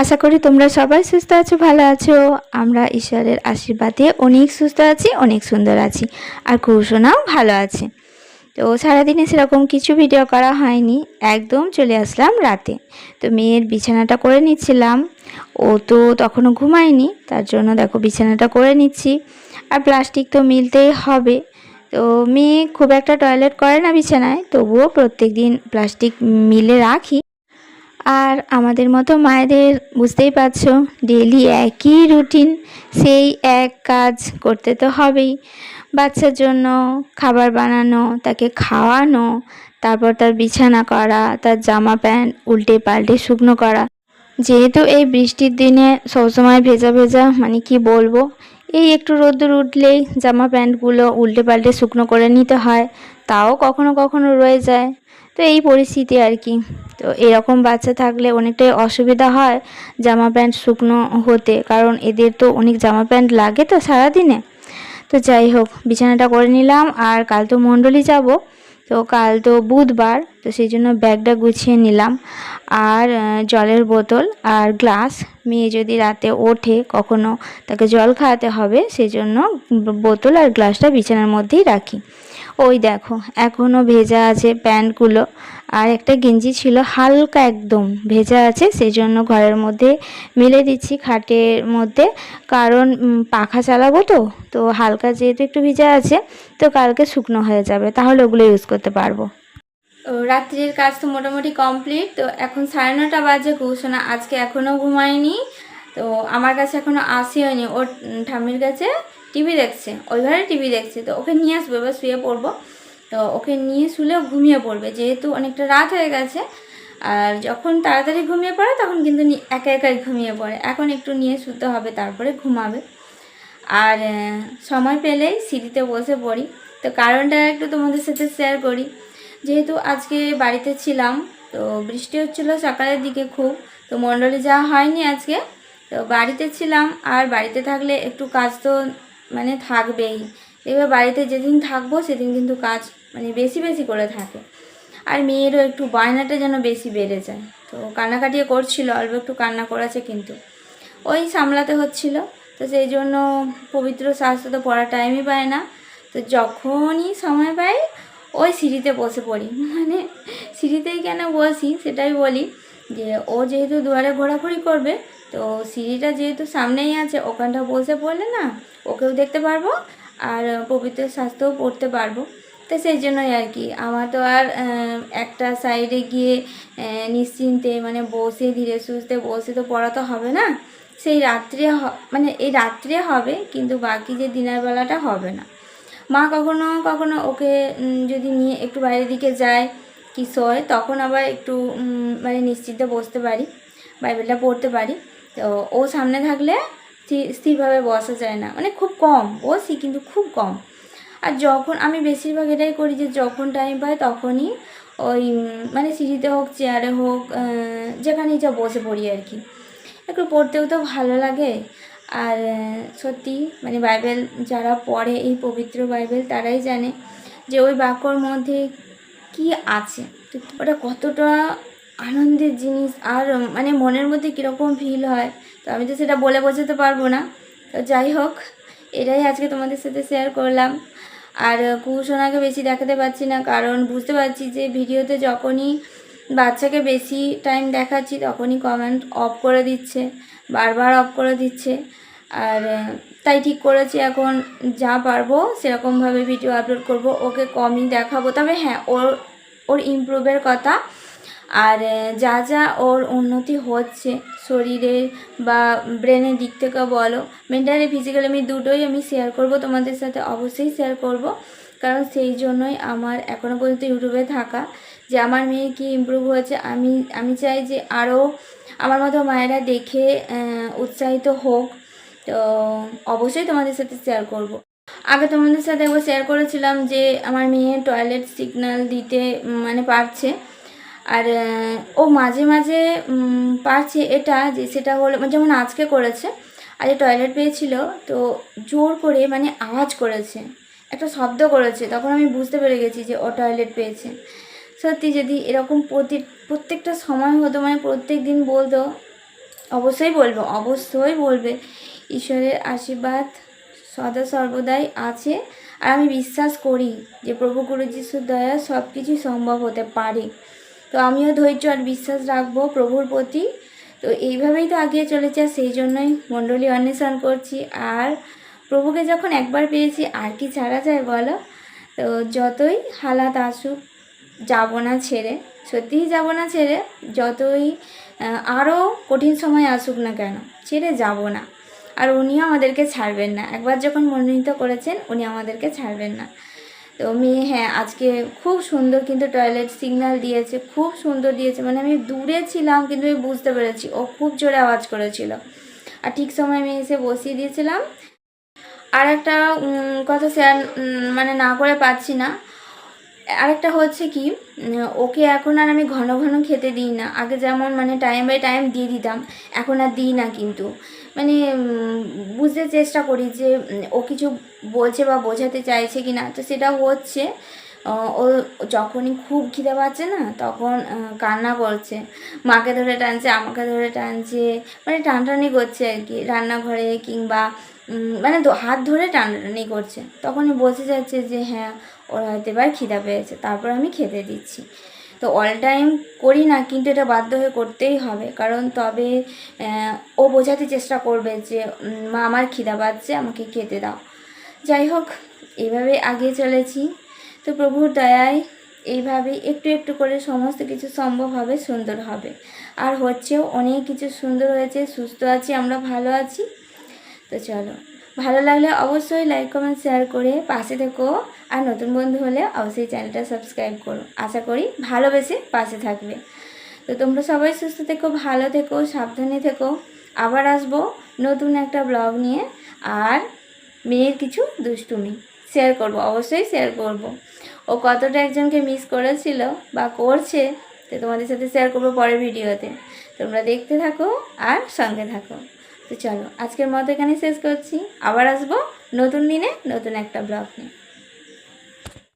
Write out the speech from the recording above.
আশা করি তোমরা সবাই সুস্থ আছো, ভালো আছো। আমরা ঈশ্বরের আশীর্বাদে অনেক সুস্থ আছি, অনেক সুন্দর আছি আর কৌশনাও ভালো আছে। তো সারাদিনে সেরকম কিছু ভিডিও করা হয়নি, একদম চলে আসলাম রাতে। তো মেয়ের বিছানাটা করে নিচ্ছিলাম, ও তো তখনও ঘুমায়নি, তার জন্য দেখো বিছানাটা করে নিচ্ছি। আর প্লাস্টিক তো মিলতেই হবে। তো মেয়ে খুব একটা টয়লেট করে না বিছানায়, তবুও প্রত্যেক দিন প্লাস্টিক মিলে রাখি। আর আমাদের মতো মায়েদের, বুঝতেই পারছ ডেলি একই রুটিন সেই এক কাজ করতে তো হবেই। বাচ্চার জন্য খাবার বানানো, তাকে খাওয়ানো, তারপর তার বিছানা করা, তার জামা প্যান্ট উল্টে পাল্টে শুকনো করা। যেহেতু এই বৃষ্টির দিনে সবসময় ভেজা ভেজা মানে কি বলব এই একটু রোদ্দুর উঠলেই জামা প্যান্টগুলো উল্টে পাল্টে শুকনো করে নিতে হয়, তাও কখনো কখনো রয়ে যায়। তো এই পরিস্থিতি আর কি। তো এরকম বাচ্চা থাকলে অনেকটাই অসুবিধা হয় জামা প্যান্ট শুকনো হতে, কারণ এদের তো অনেক জামা প্যান্ট লাগে তো সারাদিনে। তো যাই হোক, বিছানাটা করে নিলাম আর কাল তো মণ্ডলী যাব। তো কাল তো বুধবার, তো সেই জন্য ব্যাগটা গুছিয়ে নিলাম। আর জলের বোতল আর গ্লাস। মেয়ে যদি রাতে ওঠে কখনো তাকে জল খাওয়াতে হবে সেই জন্য বোতল আর গ্লাসটা বিছানার মধ্যেই রাখি। ওই দেখো এখনও ভেজা আছে প্যান্টগুলো আর একটা গেঞ্জি ছিল, হালকা একদম ভেজা আছে সেই জন্য ঘরের মধ্যে মেলে দিচ্ছি খাটের মধ্যে। কারণ পাখা চালাবো তো তো হালকা যেহেতু একটু ভেজা আছে, তো কালকে শুকনো হয়ে যাবে, তাহলে ওগুলো ইউজ করতে পারব। রাত্রির কাজ তো মোটামুটি কমপ্লিট তো এখন সাড়ে নটা বাজে কৌশনা আজকে এখনও ঘুমায়নি তো আমার কাছে এখনও আসেওনি ওর ঠাম্মির কাছে। টিভি দেখছে ওই ঘরে টিভি দেখছে, তো ওকে নিয়ে আসব, এবার শুয়ে পড়ব। তো ওকে নিয়ে শুলেও ঘুমিয়ে পড়বে, যেহেতু অনেকটা রাত হয়ে গেছে। আর যখন তাড়াতাড়ি ঘুমিয়ে পড়ে, তখন কিন্তু একা একাই ঘুমিয়ে পড়ে। এখন একটু নিয়ে শুতে হবে, তারপরে ঘুমাবে। আর সময় পেলেই সিঁড়িতে বসে পড়ি। তো কারণটা একটু তোমাদের সাথে শেয়ার করি। যেহেতু আজকে বাড়িতে ছিলাম, তো বৃষ্টি হচ্ছিল সকালের দিকে খুব। তো মণ্ডলে যাওয়া হয়নি আজকে। তো বাড়িতে ছিলাম, আর বাড়িতে থাকলে একটু কাজ তো মানে থাকবেই। এবার বাড়িতে যেদিন থাকব, সেদিন কিন্তু কাজ মানে বেশি বেশি করে থাকে। আর মেয়েরও একটু বায়নাটা যেন বেশি বেড়ে যায়। তো কান্নাকাটিও করছিল, অল্প একটু কান্না করেছে কিন্তু। ওই সামলাতে হচ্ছিল। তো সেই জন্য পবিত্র শাস্ত্র তো পড়ার টাইমই পায় না। তো যখনই সময় পাই, ওই সিঁড়িতে বসে পড়ি। মানে সিঁড়িতেই কেন বসি, সেটাই বলি। যে ও যেহেতু দুয়ারে ঘোরাঘুরি করবে, তো সিঁড়িটা যেহেতু সামনেই আছে, ওখানটা বসে পড়লে না ওকেও দেখতে পারব আর পবিত্র শাস্ত্রও পড়তে পারব। তো সেই জন্যই আর কি, আমার তো আর একটা সাইডে গিয়ে নিশ্চিন্তে মানে বসে ধীরে সুস্থে বসে তো পড়া তো হবে না, সেই রাত্রে মানে এই রাত্রে হবে কিন্তু বাকি যে দিনের বেলাটা হবে না। মা কখনো কখনো ওকে যদি নিয়ে একটু বাইরের দিকে যায় কি শোয় তখন আবার একটু মানে নিশ্চিন্তে বসতে পারি, বাইবেলটা পড়তে পারি। তো ও সামনে থাকলে স্থিরভাবে বসা যায় না। মানে খুব কম, বসি কিন্তু খুব কম। আর যখন, আমি বেশিরভাগ এটাই করি যে যখন টাইম পাই তখনই ওই মানে সিঁড়িতে হোক, চেয়ারে হোক যেখানেই যা বসে পড়ি আর কি। একটু পড়তেও তো ভালো লাগে। আর সত্যি মানে বাইবেল যারা পড়ে, এই পবিত্র বাইবেল, তারাই জানে যে ওই বাক্যর মধ্যে কি আছে? ওটা কতটা আনন্দের জিনিস আর মানে মনের মধ্যে কীরকম ফিল হয়? তো আমি তো সেটা বলে বোঝাতে পারব না। তো যাই হোক, এটাই আজকে তোমাদের সাথে শেয়ার করলাম। আর কুসোনাকে বেশি দেখাতে পারছি না, কারণ বুঝতে পারছি যে ভিডিওতে যখনই বাচ্চাকে বেশি টাইম দেখাচ্ছি, তখনই কমেন্ট অফ করে দিচ্ছে, বারবার অফ করে দিচ্ছে। আর তাই ঠিক করেছি, এখন যা পারব সেরকমভাবে ভিডিও আপলোড করব, ওকে কমই দেখাবো। তবে হ্যাঁ ওর ওর ইমপ্রুভের কথা। আর যা যা ওর উন্নতি হচ্ছে শরীরের বা ব্রেনের দিক থেকে বলো মেন্টালি ফিজিক্যালি আমি দুটোই আমি শেয়ার করব, তোমাদের সাথে অবশ্যই শেয়ার করব। কারণ সেই জন্যই আমার এখনও পর্যন্ত ইউটিউবে থাকা। যে আমার মেয়ে কি ইমপ্রুভ হয়েছে, আমি আমি চাই যে আরও আমার মতো মায়েরা দেখে উৎসাহিত হোক। তো অবশ্যই তোমাদের সাথে শেয়ার করব। আগে তোমাদের সাথে একবার শেয়ার করেছিলাম যে, আমার মেয়ে টয়লেট সিগন্যাল দিতে মানে পারছে। আর ও মাঝে মাঝে পারছে এটা যে, সেটা হলো মানে যেমন আজকে করেছে আজ টয়লেট পেয়েছিল, তো জোর করে মানে আওয়াজ করেছে, একটা শব্দ করেছে। তখন আমি বুঝতে পেরে গেছি যে, ও টয়লেট পেয়েছে। সত্যি যদি এরকম প্রতি, প্রত্যেকটা সময় হতো মানে প্রত্যেক দিন বলতো, অবশ্যই বলব, অবশ্যই বলবে। ঈশ্বরের আশীর্বাদ সদা সর্বদাই আছে। আর আমি বিশ্বাস করি যে প্রভু গুরু যিশুর দয়া সব কিছু সম্ভব হতে পারে। তো আমিও ধৈর্য আর বিশ্বাস রাখব প্রভুর প্রতি। তো এইভাবেই তো আগিয়ে চলেছে সেই জন্যই মণ্ডলী অন্বেষণ করছি। আর প্রভুকে যখন একবার পেয়েছি, আর কি ছাড়া যায় বলো? তো যতই হালাত আসুক, যাব না ছেড়ে। সত্যিই যাব না ছেড়ে, যতই আরও কঠিন সময় আসুক না কেন, ছেড়ে যাব না। আর উনিও আমাদেরকে ছাড়বেন না। একবার যখন মনোনীত করেছেন, উনি আমাদেরকে ছাড়বেন না। তো মেয়ে হ্যাঁ আজকে খুব সুন্দর কিন্তু টয়লেট সিগন্যাল দিয়েছে, খুব সুন্দর দিয়েছে। মানে আমি দূরে ছিলাম, কিন্তু আমি বুঝতে পেরেছি। ও খুব জোরে আওয়াজ করেছিল। আর ঠিক সময় আমি এসে বসিয়ে দিয়েছিলাম। আর একটা কথা শেয়ার মানে না করে পাচ্ছি না। আরেকটা হচ্ছে কি ওকে এখন আর আমি ঘন ঘন খেতে দিই না। আগে যেমন মানে টাইম বাই টাইম দিয়ে দিতাম, এখন আর দিই না কিন্তু। মানে বুঝতে চেষ্টা করি যে ও কিছু বলছে বা বোঝাতে চাইছে কি না তো সেটা হচ্ছে, ও যখনই খুব খিদে পাচ্ছে না, তখন কান্না করছে। মাকে ধরে টানছে, আমাকে ধরে টানছে মানে টানটানি করছে আর কি, রান্নাঘরে কিংবা মানে হাত ধরে টানাটানি করছে। তখনই বোঝা যাচ্ছে যে হ্যাঁ ওর হয়তো এবার খিদা পেয়েছে, তারপর আমি খেতে দিচ্ছি। তো অল টাইম করি না, কিন্তু এটা বাধ্য হয়ে করতেই হবে। কারণ তবে ও বোঝাতে চেষ্টা করবে যে মা, আমার খিদা পাচ্ছে, আমাকে খেতে দাও। যাই হোক এইভাবে আগিয়ে চলেছি। তো প্রভুর দয়ায় এইভাবে একটু একটু করে সমস্ত কিছু সম্ভব হবে, সুন্দর হবে। আর হচ্ছেও অনেক কিছু সুন্দর হয়েছে, সুস্থ আছি, আমরা ভালো আছি। তো চলো। ভালো লাগলে অবশ্যই লাইক কমেন্ট শেয়ার করে পাশে থেকো। আর নতুন বন্ধু হলে অবশ্যই চ্যানেলটা সাবস্ক্রাইব করো। আশা করি ভালোবেসে পাশে থাকবে। তো তোমরা সবাই সুস্থ থেকো, ভালো থেকো, সাবধানে থেকো। আবার আসব নতুন একটা ব্লগ নিয়ে। আর মেয়ের কিছু দুষ্টুমি শেয়ার করব, অবশ্যই শেয়ার করব। ও কতটা একজনকে মিস করেছিল বা করছে, তো তোমাদের সাথে শেয়ার করব পরের ভিডিওতে তোমরা দেখতে থাকো আর সঙ্গে থাকো। তো চলো, আজকের মতো এখানে শেষ করছি। আবার আসব নতুন দিনে নতুন একটা ব্লগ নিয়ে।